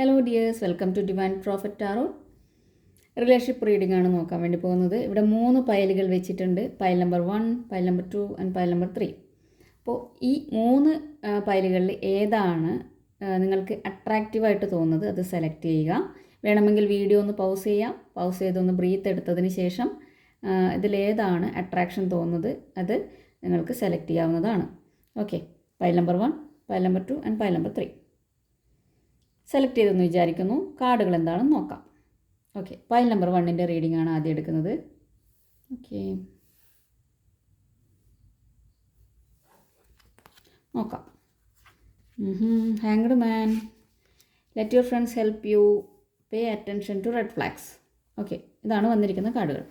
Hello dears welcome to divine prophet tarot relationship reading ആണ് നോക്കാൻ വേണ്ടി പോകുന്നത്. ഇവിടെ മൂന്ന് പയലുകൾ വെച്ചിട്ടുണ്ട്. Pile number one pile number two and pile number three അപ്പോൾ ഈ മൂന്ന് പയലുകളിൽ ഏതാണ് നിങ്ങൾക്ക് അട്രാക്റ്റീവായിട്ട് തോന്നുന്നത്? അത് സെലക്ട് ചെയ്യുക. വേണമെങ്കിൽ വീഡിയോ ഒന്ന് പൗസ് ചെയ്യാം. പൗസ് ചെയ്തൊന്ന് ബ്രീത്ത് എടുത്തതിന് ശേഷം ഇതിലേതാണ് അട്രാക്ഷൻ തോന്നുന്നത്? അത് നിങ്ങൾക്ക് സെലക്ട് ചെയ്യാവുന്നതാണ്. Okay pile number one pile number two and pile number three select ചെയ്തെന്ന് വിചാരിക്കുന്നു. കാർഡുകൾ എന്താണെന്ന് നോക്കാം. ഓക്കെ പൈൽ നമ്പർ വണ്ണിന്റെ റീഡിംഗ് ആണ് ആദ്യം എടുക്കുന്നത്. ഓക്കെ നോക്കാം. Hanged man let your friends help you pay attention to red flags okay ഇതാണ് വന്നിരിക്കുന്ന കാർഡുകൾ.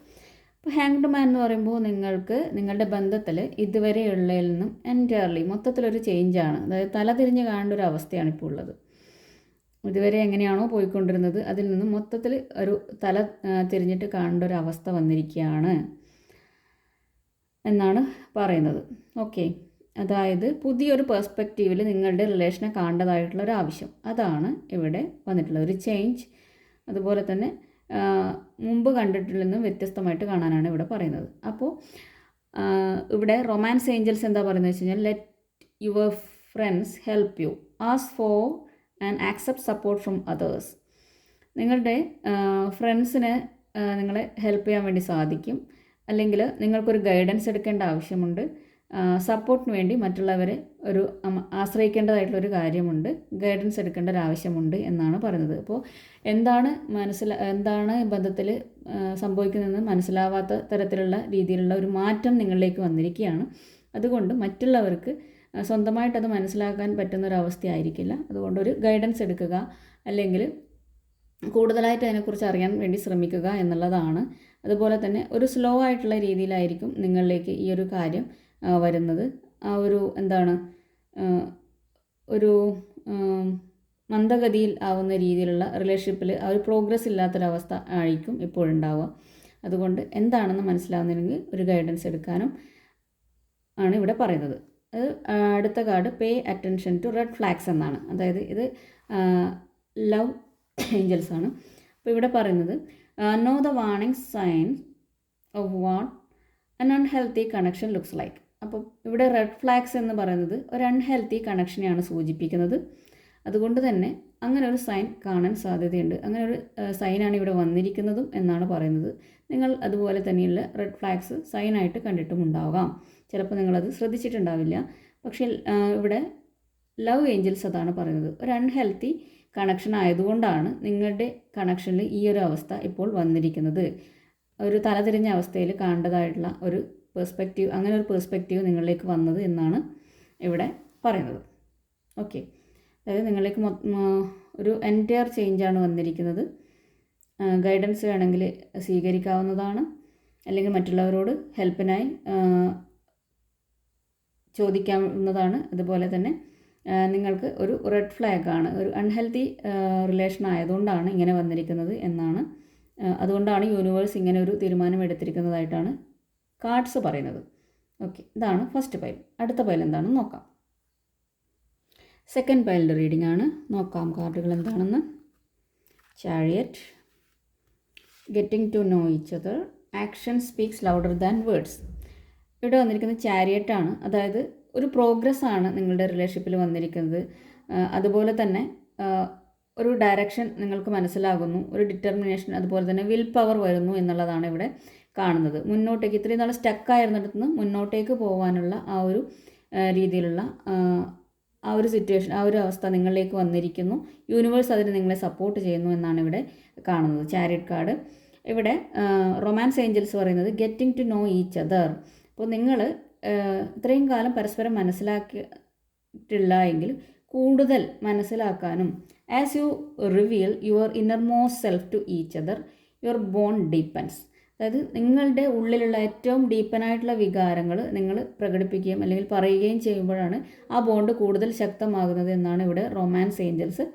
അപ്പോൾ ഹാങ്ഡ് മാൻ എന്ന് പറയുമ്പോൾ നിങ്ങൾക്ക് നിങ്ങളുടെ ബന്ധത്തിൽ ഇതുവരെയുള്ളതിൽ നിന്നും എന്റയർലി മൊത്തത്തിലൊരു ചേഞ്ചാണ് അതായത് തലതിരിഞ്ഞ് കാണേണ്ട ഒരു അവസ്ഥയാണ് ഇപ്പോൾ ഉള്ളത്. ഇതുവരെ എങ്ങനെയാണോ പോയിക്കൊണ്ടിരുന്നത് അതിൽ നിന്നും മൊത്തത്തിൽ ഒരു തല തിരിഞ്ഞിട്ട് കാണേണ്ട ഒരു അവസ്ഥ വന്നിരിക്കുകയാണ് എന്നാണ് പറയുന്നത്. ഓക്കെ. അതായത് പുതിയൊരു പെർസ്പെക്റ്റീവിൽ നിങ്ങളുടെ റിലേഷനെ കാണേണ്ടതായിട്ടുള്ള ഒരു ആവശ്യം. അതാണ് ഇവിടെ വന്നിട്ടുള്ളത്. ഒരു ചേഞ്ച്. അതുപോലെ തന്നെ മുമ്പ് കണ്ടിട്ടിൽ നിന്നും വ്യത്യസ്തമായിട്ട് കാണാനാണ് ഇവിടെ പറയുന്നത്. അപ്പോൾ ഇവിടെ റൊമാൻസ് ഏഞ്ചൽസ് എന്താ പറയുന്നത് വെച്ച് കഴിഞ്ഞാൽ let your friends help you ask for and accept support from others നിങ്ങളുടെ ഫ്രണ്ട്സിന് നിങ്ങളെ ഹെൽപ്പ് ചെയ്യാൻ വേണ്ടി സാധിക്കും. അല്ലെങ്കിൽ നിങ്ങൾക്കൊരു ഗൈഡൻസ് എടുക്കേണ്ട ആവശ്യമുണ്ട്. സപ്പോർട്ടിന് വേണ്ടി മറ്റുള്ളവരെ ഒരു ആശ്രയിക്കേണ്ടതായിട്ടുള്ളൊരു കാര്യമുണ്ട്. ഗൈഡൻസ് എടുക്കേണ്ട ഒരു ആവശ്യമുണ്ട് എന്നാണ് പറയുന്നത്. അപ്പോൾ എന്താണ് മനസ്സില എന്താണ് ബന്ധത്തിൽ സംഭവിക്കുന്നതെന്ന് മനസ്സിലാവാത്ത തരത്തിലുള്ള രീതിയിലുള്ള ഒരു മാറ്റം നിങ്ങളിലേക്ക് വന്നിരിക്കുകയാണ്. അതുകൊണ്ട് മറ്റുള്ളവർക്ക് ആ, സ്വന്തമായിട്ട് അത് മനസ്സിലാക്കാൻ പറ്റുന്ന ഒരു അവസ്ഥയായിരിക്കില്ല അതുകൊണ്ട് ഒരു ഗൈഡൻസ് എടുക്കുക അല്ലെങ്കിൽ കൂടുതലായിട്ട് അതിനെക്കുറിച്ച് അറിയാൻ വേണ്ടി ശ്രമിക്കുക എന്നുള്ളതാണ്. അതുപോലെ തന്നെ ഒരു സ്ലോ ആയിട്ടുള്ള രീതിയിലായിരിക്കും നിങ്ങളിലേക്ക് ഈ ഒരു കാര്യം വരുന്നത്. ആ ഒരു എന്താണ് ഒരു മന്ദഗതിയിൽ ആവുന്ന രീതിയിലുള്ള റിലേഷൻഷിപ്പിൽ ആ ഒരു പ്രോഗ്രസ് ഇല്ലാത്തൊരവസ്ഥ ആയിരിക്കും ഇപ്പോഴുണ്ടാവുക. അതുകൊണ്ട് എന്താണെന്ന് മനസ്സിലാവുന്നില്ലെങ്കിൽ ഒരു ഗൈഡൻസ് എടുക്കാനും ആണ് ഇവിടെ പറയുന്നത്. അത് അടുത്ത card pay attention to red flags എന്നാണ്. അതായത് ഇത് ലവ് ഏഞ്ചൽസ് ആണ്. അപ്പോൾ ഇവിടെ പറയുന്നത് know the warning signs of what an unhealthy connection looks like അപ്പോൾ ഇവിടെ റെഡ് ഫ്ലാഗ്സ് എന്ന് പറയുന്നത് ഒരു അൺഹെൽത്തി കണക്ഷനെയാണ് സൂചിപ്പിക്കുന്നത്. അതുകൊണ്ട് തന്നെ അങ്ങനെ ഒരു സൈൻ കാണാൻ സാധ്യതയുണ്ട്. അങ്ങനെ ഒരു സൈനാണ് ഇവിടെ വന്നിരിക്കുന്നതും എന്നാണ് പറയുന്നത്. നിങ്ങൾ അതുപോലെ തന്നെയുള്ള റെഡ് ഫ്ലാഗ്സ് സൈനായിട്ട് കണ്ടിട്ടും ഉണ്ടാവാം ചിലപ്പോൾ നിങ്ങളത് ശ്രദ്ധിച്ചിട്ടുണ്ടാവില്ല. പക്ഷേ ഇവിടെ ലവ് ഏഞ്ചൽസ് അതാണ് പറയുന്നത്. ഒരു അൺഹെൽത്തി കണക്ഷൻ ആയതുകൊണ്ടാണ് നിങ്ങളുടെ കണക്ഷനിൽ ഈ ഒരു അവസ്ഥ ഇപ്പോൾ വന്നിരിക്കുന്നത്. ഒരു തലതിരിഞ്ഞ അവസ്ഥയിൽ കാണേണ്ടതായിട്ടുള്ള ഒരു പെർസ്പെക്റ്റീവ് അങ്ങനെ ഒരു പെർസ്പെക്റ്റീവ് നിങ്ങളിലേക്ക് വന്നത് എന്നാണ് ഇവിടെ പറയുന്നത്. ഓക്കെ. അതായത് നിങ്ങളിലേക്ക് ഒരു എന്റയർ ചേഞ്ചാണ് വന്നിരിക്കുന്നത്. ഗൈഡൻസ് വേണമെങ്കിൽ സ്വീകരിക്കാവുന്നതാണ്. അല്ലെങ്കിൽ മറ്റുള്ളവരോട് ഹെൽപ്പിനായി ചോദിക്കാവുന്നതാണ്. അതുപോലെ തന്നെ നിങ്ങൾക്ക് ഒരു റെഡ് ഫ്ലാഗ് ആണ് ഒരു അൺഹെൽത്തി റിലേഷൻ ആയതുകൊണ്ടാണ് ഇങ്ങനെ വന്നിരിക്കുന്നത് എന്നാണ്. അതുകൊണ്ടാണ് യൂണിവേഴ്സ് ഇങ്ങനെ ഒരു തീരുമാനം എടുത്തിരിക്കുന്നതായിട്ടാണ് കാർഡ്സ് പറയുന്നത്. ഓക്കെ ഇതാണ് ഫസ്റ്റ് പൈൽ അടുത്ത പൈൽ എന്താണെന്ന് നോക്കാം. സെക്കൻഡ് പൈലിന്റെ റീഡിംഗ് ആണ്. നോക്കാം കാർഡുകൾ എന്താണെന്ന്. Chariot getting to know each other action speaks louder than words ഇവിടെ വന്നിരിക്കുന്നത് ചാരിയറ്റാണ് അതായത് ഒരു പ്രോഗ്രസ് ആണ് നിങ്ങളുടെ റിലേഷൻഷിപ്പിൽ വന്നിരിക്കുന്നത്. അതുപോലെ തന്നെ ഒരു ഡയറക്ഷൻ നിങ്ങൾക്ക് മനസ്സിലാകുന്നു. ഒരു ഡിറ്റർമിനേഷൻ അതുപോലെ തന്നെ വിൽ പവർ വരുന്നു എന്നുള്ളതാണ് ഇവിടെ കാണുന്നത്. മുന്നോട്ടേക്ക് ഇത്രയും നാൾ സ്റ്റക്കായിരുന്നിടത്ത് നിന്ന് മുന്നോട്ടേക്ക് പോകാനുള്ള ആ ഒരു രീതിയിലുള്ള ആ, ഒരു സിറ്റുവേഷൻ ആ ഒരു അവസ്ഥ നിങ്ങളിലേക്ക് വന്നിരിക്കുന്നു. യൂണിവേഴ്സ് അതിന് നിങ്ങളെ സപ്പോർട്ട് ചെയ്യുന്നു എന്നാണ് ഇവിടെ കാണുന്നത്. ചാരിറ്റ് കാർഡ് ഇവിടെ റൊമാൻസ് ഏഞ്ചൽസ് പറയുന്നത് getting to know each other അപ്പോൾ നിങ്ങൾ ഇത്രയും കാലം പരസ്പരം മനസ്സിലാക്കിയിട്ടില്ല എങ്കിൽ കൂടുതൽ മനസ്സിലാക്കാനും as you reveal your innermost self to each other your bond deepens അതായത് നിങ്ങളുടെ ഉള്ളിലുള്ള ഏറ്റവും ഡീപ്പനായിട്ടുള്ള വികാരങ്ങൾ നിങ്ങൾ പ്രകടിപ്പിക്കുകയും അല്ലെങ്കിൽ പറയുകയും ചെയ്യുമ്പോഴാണ് ആ ബോണ്ട് കൂടുതൽ ശക്തമാകുന്നത് എന്നാണ് ഇവിടെ റൊമാൻസ് ഏഞ്ചൽസ്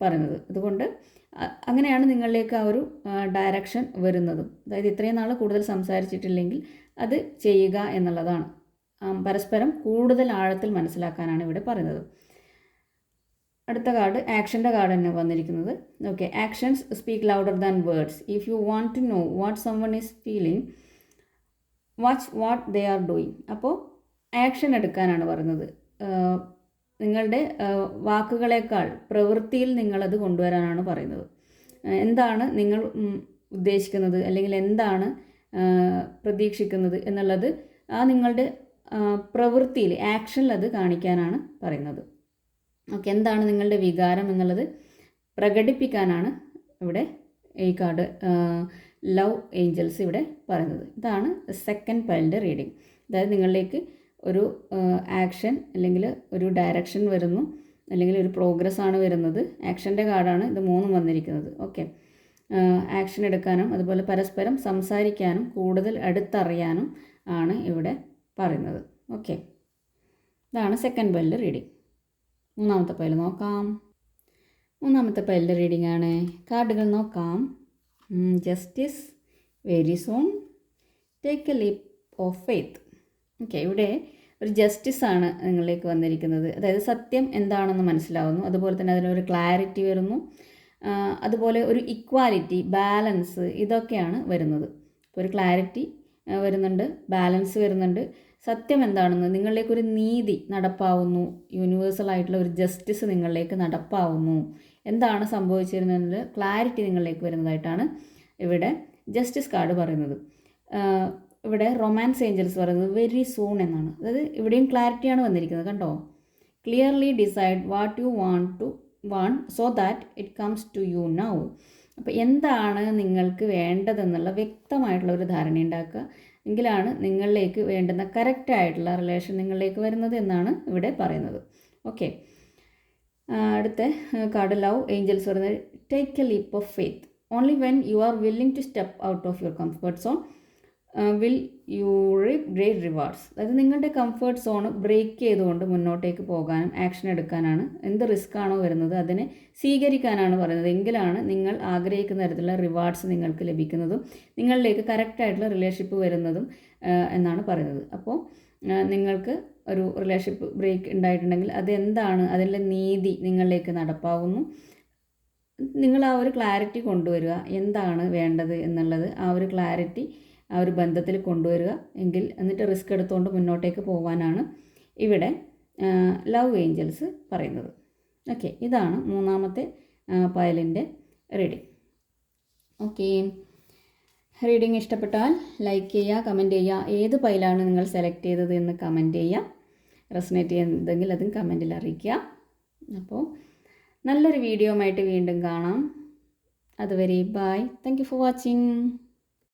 പറയുന്നത്. അതുകൊണ്ട് അങ്ങനെയാണ് നിങ്ങളിലേക്ക് ആ ഒരു ഡയറക്ഷൻ വരുന്നതും. അതായത് ഇത്രയും നാൾ കൂടുതൽ സംസാരിച്ചിട്ടില്ലെങ്കിൽ അത് ചെയ്യുക എന്നുള്ളതാണ്. പരസ്പരം കൂടുതൽ ആഴത്തിൽ മനസ്സിലാക്കാനാണ് ഇവിടെ പറയുന്നത്. അടുത്ത കാർഡ് ആക്ഷന്റെ കാർഡ് തന്നെ വന്നിരിക്കുന്നത്. Okay actions speak louder than words if you want to know what someone is feeling watch what they are doing അപ്പോൾ ആക്ഷൻ എടുക്കാനാണ് പറയുന്നത്. നിങ്ങളുടെ വാക്കുകളേക്കാൾ പ്രവൃത്തിയിൽ നിങ്ങളത് കൊണ്ടുവരാനാണ് പറയുന്നത്. എന്താണ് നിങ്ങൾ ഉദ്ദേശിക്കുന്നത്? അല്ലെങ്കിൽ എന്താണ് പ്രതീക്ഷിക്കുന്നത് എന്നുള്ളത് ആ നിങ്ങളുടെ പ്രവൃത്തിയിൽ ആക്ഷനിൽ അത് കാണിക്കാനാണ് പറയുന്നത്. ഓക്കെ എന്താണ് നിങ്ങളുടെ വികാരം എന്നുള്ളത് പ്രകടിപ്പിക്കാനാണ് ഇവിടെ ഈ കാർഡ് ലവ് ഏഞ്ചൽസ് ഇവിടെ പറയുന്നത്. ഇതാണ് സെക്കൻഡ് പൈലിന്റെ റീഡിങ് അതായത് നിങ്ങളിലേക്ക് ഒരു ആക്ഷൻ അല്ലെങ്കിൽ ഒരു ഡയറക്ഷൻ വരുന്നു. അല്ലെങ്കിൽ ഒരു പ്രോഗ്രസ് ആണ് വരുന്നത്. ആക്ഷന്റെ കാർഡാണ് ഇത് മൂന്നും വന്നിരിക്കുന്നത്. ഓക്കെ ആക്ഷൻ എടുക്കാനും അതുപോലെ പരസ്പരം സംസാരിക്കാനും കൂടുതൽ അടുത്തറിയാനും ആണ് ഇവിടെ പറയുന്നത്. ഓക്കെ ഇതാണ് സെക്കൻഡ് പല്ല് റീഡിങ് മൂന്നാമത്തെ പൈൽ നോക്കാം. മൂന്നാമത്തെ പല്ല് റീഡിംഗ് ആണ്. കാർഡുകൾ നോക്കാം. Justice very soon take a leap of faith okay ഇവിടെ ഒരു ജസ്റ്റിസ് ആണ് നിങ്ങളിലേക്ക് വന്നിരിക്കുന്നത്. അതായത് സത്യം എന്താണെന്ന് മനസ്സിലാവുന്നു. അതുപോലെ തന്നെ അതിനൊരു ക്ലാരിറ്റി വരുന്നു. അതുപോലെ ഒരു ഇക്വാലിറ്റി ബാലൻസ് ഇതൊക്കെയാണ് വരുന്നത്. ഒരു ക്ലാരിറ്റി വരുന്നുണ്ട് ബാലൻസ് വരുന്നുണ്ട്. സത്യം എന്താണെന്ന് നിങ്ങളിലേക്ക് ഒരു നീതി നടപ്പാവുന്നു. യൂണിവേഴ്സൽ ആയിട്ടുള്ള ഒരു ജസ്റ്റിസ് നിങ്ങളിലേക്ക് നടപ്പാവുന്നു. എന്താണ് സംഭവിച്ചിരുന്നതിൽ ക്ലാരിറ്റി നിങ്ങളിലേക്ക് വരുന്നതായിട്ടാണ് ഇവിടെ ജസ്റ്റിസ് കാർഡ് പറയുന്നത്. ഇവിടെ റൊമാൻസ് ഏഞ്ചൽസ് പറയുന്നത് വെരി സൂൺ എന്നാണ്. അതായത് ഇവിടെയും ക്ലാരിറ്റിയാണ് വന്നിരിക്കുന്നത് കണ്ടോ? Clearly decide what you want to want so that it comes to you now അപ്പോൾ എന്താണ് നിങ്ങൾക്ക് വേണ്ടതെന്നുള്ള വ്യക്തമായിട്ടുള്ള ഒരു ധാരണ ഉണ്ടാക്കുക. എങ്കിലാണ് നിങ്ങളിലേക്ക് വേണ്ടുന്ന കറക്റ്റ് ആയിട്ടുള്ള റിലേഷൻ നിങ്ങളിലേക്ക് വരുന്നത് എന്നാണ് ഇവിടെ പറയുന്നത്. ഓക്കെ അടുത്ത കാർഡ് ലവ് ഏഞ്ചൽസ് പറയുന്നത് take a leap of faith only when you are willing to step out of your comfort zone will you reap great rewards അതായത് നിങ്ങളുടെ കംഫർട്ട് സോൺ ബ്രേക്ക് ചെയ്തുകൊണ്ട് മുന്നോട്ടേക്ക് പോകാനും ആക്ഷൻ എടുക്കാനാണ്. എന്ത് റിസ്ക് ആണോ വരുന്നത് അതിനെ സ്വീകരിക്കാനാണ് പറയുന്നത്. എങ്കിലാണ് നിങ്ങൾ ആഗ്രഹിക്കുന്ന തരത്തിലുള്ള റിവാർഡ്സ് നിങ്ങൾക്ക് ലഭിക്കുന്നതും നിങ്ങളിലേക്ക് കറക്റ്റായിട്ടുള്ള റിലേഷൻഷിപ്പ് വരുന്നതും എന്നാണ് പറയുന്നത്. അപ്പോൾ നിങ്ങൾക്ക് ഒരു റിലേഷൻഷിപ്പ് ബ്രേക്ക് ഉണ്ടായിട്ടുണ്ടെങ്കിൽ അതെന്താണ്? അതിന്റെ നീതി നിങ്ങളിലേക്ക് നടപ്പാവുന്നു. നിങ്ങൾ ആ ഒരു ക്ലാരിറ്റി കൊണ്ടുവരിക. എന്താണ് വേണ്ടത് എന്നുള്ളത് ആ ഒരു ക്ലാരിറ്റി ആ ഒരു ബന്ധത്തിൽ കൊണ്ടുവരിക. എങ്കിൽ എന്നിട്ട് റിസ്ക് എടുത്തുകൊണ്ട് മുന്നോട്ടേക്ക് പോകാനാണ് ഇവിടെ ലവ് ഏഞ്ചൽസ് പറയുന്നത്. ഓക്കെ ഇതാണ് മൂന്നാമത്തെ പയലിന്റെ റീഡിങ് ഓക്കെ റീഡിങ് ഇഷ്ടപ്പെട്ടാൽ ലൈക്ക് ചെയ്യുക കമന്റ് ചെയ്യുക. ഏത് പൈലാണ് നിങ്ങൾ സെലക്ട് ചെയ്തത് എന്ന് കമന്റ് ചെയ്യുക. റെസനേറ്റ് ചെയ്യുന്നതെങ്കിൽ അതും കമന്റിൽ അറിയിക്കുക. അപ്പോൾ നല്ലൊരു വീഡിയോ ആയിട്ട് വീണ്ടും കാണാം. അതുവരെ bye thank you for watching